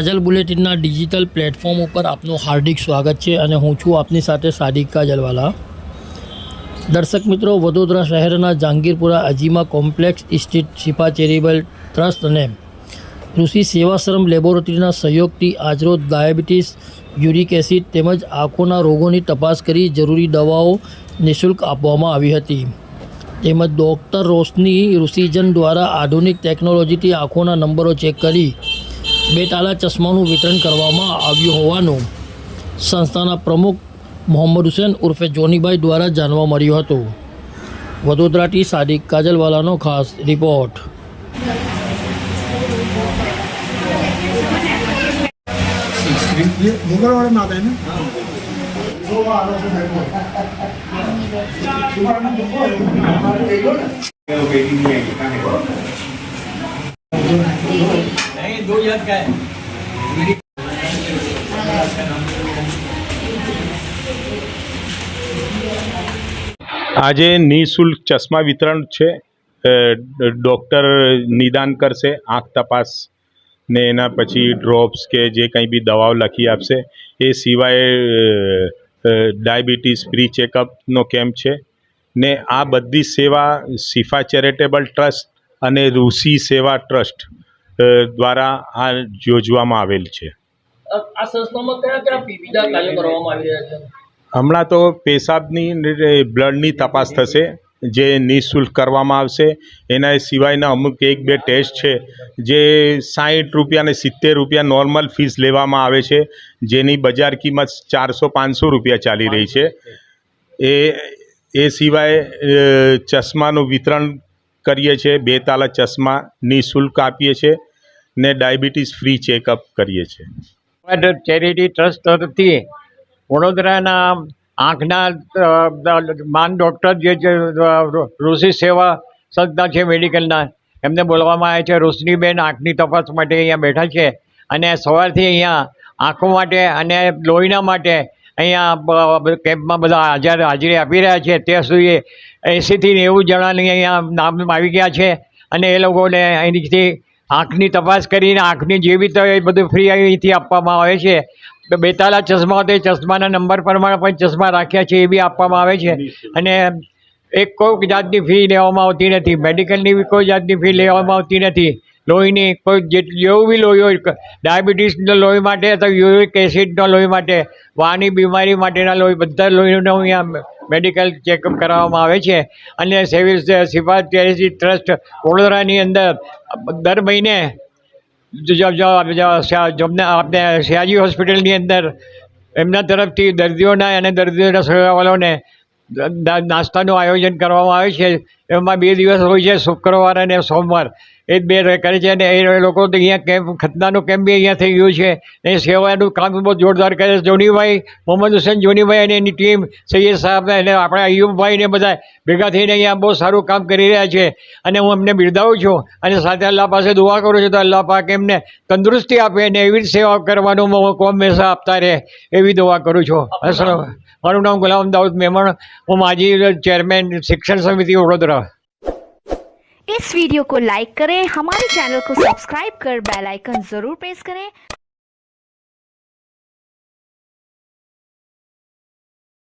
કાજલ બુલેટિનના digital platform ઉપર આપનું હાર્દિક સ્વાગત છે અને હું છું આપની સાથે સાદિક કાજલવાલા. દર્શક મિત્રો, વડોદરા શહેરના જહાંગીરપુરા અજીમા કોમ્પ્લેક્સ ઇસ્ટેટ શિપા ચેરિટેબલ ટ્રસ્ટ અને ઋષિ સેવાશ્રમ લેબોરેટરીના સહયોગથી આજરોજ ડાયાબિટીસ, યુરિક એસિડ તેમજ આંખોના રોગોની તપાસ કરી જરૂરી દવાઓ નિઃશુલ્ક આપવામાં આવી હતી. તેમજ ડૉક્ટર રોશની ઋષિજન દ્વારા આધુનિક ટેકનોલોજીથી આંખોના નંબરો ચેક કરી બે તાલા ચશ્માનું વિતરણ કરવામાં આવ્યું હોવાનું સંસ્થાના પ્રમુખ મોહમ્મદ હુસેન ઉર્ફે જોનીભાઈ દ્વારા જાણવા મળ્યું હતું. વડોદરાથી સાદિક કાજલવાલાનો ખાસ રિપોર્ટ. ये मुगलवाड़े में आता है ना આજે નિઃશુલ્ક ચશ્મા વિતરણ છે અ, ડૉક્ટર નિદાન કરશે આંખ તપાસ ને એના પછી ડ્રોપ્સ કે જે કંઈ બી દવાઓ લખી આપશે એ સિવાય અ, અ, ડાયાબિટીસ ફ્રી ચેકઅપનો કેમ્પ છે ને આ બધી સેવા શિફા ચેરિટેબલ ટ્રસ્ટ અને ઋષિ સેવા ટ્રસ્ટ અ, દ્વારા આ યોજવામાં આવેલ છે. આ સંસ્થામાં કયા કયા બીજા કાર્યો કરવામાં આવી રહ્યા છે? હમણાં તો પેશાબની બ્લડની તપાસ થશે જે નિઃશુલ્ક કરવામાં આવશે. એના સિવાયના અમુક એક બે ટેસ્ટ છે જે સાઠ રૂપિયા અને સિત્તેર રૂપિયા નોર્મલ ફીસ લેવામાં આવે છે જેની બજાર કિંમત ચારસો પાંચસો રૂપિયા ચાલી રહી છે. એ એ સિવાય ચશ્માનું વિતરણ કરીએ છીએ બે તાલા ચશ્મા નિઃશુલ્ક આપીએ છીએ ને ડાયાબિટીસ ફ્રી ચેકઅપ કરીએ છીએ. ચેરિટી ટ્રસ્ટ તરફથી વડોદરાના આંખના માન ડૉક્ટર જે છે ઋષિ સેવા સંસ્થા છે મેડિકલના, એમને બોલવામાં આવે છે, રોશનીબેન, આંખની તપાસ માટે અહીંયા બેઠા છે અને સવારથી અહીંયા આંખો માટે અને લોહીના માટે અહીંયા કેમ્પમાં બધા હાજર, હાજરી આપી રહ્યા છે. ત્યાં સુધી એંસીથી નેવું જણાની અહીંયા નામ આવી ગયા છે અને એ લોકોને અહીંથી આંખની તપાસ કરીને આંખની જે બી તો એ બધું ફ્રી અહીંથી આપવામાં આવે છે. બેતાલા ચશ્મા તે ચશ્માના નંબર પ્રમાણે પણ ચશ્મા રાખ્યા છે એ બી આપવામાં આવે છે. અને એક કોઈ જાતની ફી લેવામાં આવતી નથી. મેડિકલની બી કોઈ જાતની ફી લેવામાં આવતી નથી. લોહીની કોઈ જેવું બી લોહી હોય ડાયાબિટીસનો લોહી માટે અથવા યુરિક એસિડનો લોહી માટે, વાની બીમારી માટેના લોહી, બધા લોહીનો અહીંયા મેડિકલ ચેકઅપ કરાવવામાં આવે છે. અને સિવિલ સિફા ચેરિટી ટ્રસ્ટ વડોદરાની અંદર દર મહિને જ- જ- જ- જ- આપણે સયાજી હોસ્પિટલની અંદર એમના તરફથી દર્દીઓના અને દર્દીઓના સગાવાલાઓને દ- નાસ્તાનું આયોજન કરવામાં આવે છે. એમાં બે દિવસ હોય છે શુક્રવાર અને સોમવાર. એ જ બે કરે છે અને એ લોકો તો અહીંયા કેમ્પ ખતનાનું કેમ્પ બી અહીંયા થઈ ગયું છે. એ સેવાનું કામ બહુ જોરદાર કરે છે. જોનીભાઈ મોહમ્મદ હુસેન જોનીભાઈ અને એની ટીમ સૈયદ સાહેબ અને આપણા અયુબભાઈ ને બધા ભેગા થઈને અહીંયા બહુ સારું કામ કરી રહ્યા છે. અને હું એમને બિરદાવું છું. અને સાથે અલ્લાહ પાસે દુઆ કરું છું તો અલ્લાહ પાક એમને તંદુરસ્તી આપે અને એવી જ સેવા કરવાનું કોમ હંમેશા આપતા રહે. એવી દુઆ કરું છું. અસલામ. મારું નામ ગુલામ દાઉદ મેમણ હું માજી ચેરમેન શિક્ષણ સમિતિ વડોદરા इस वीडियो को लाइक करें हमारे चैनल को सब्सक्राइब कर बेल आइकन जरूर प्रेस करें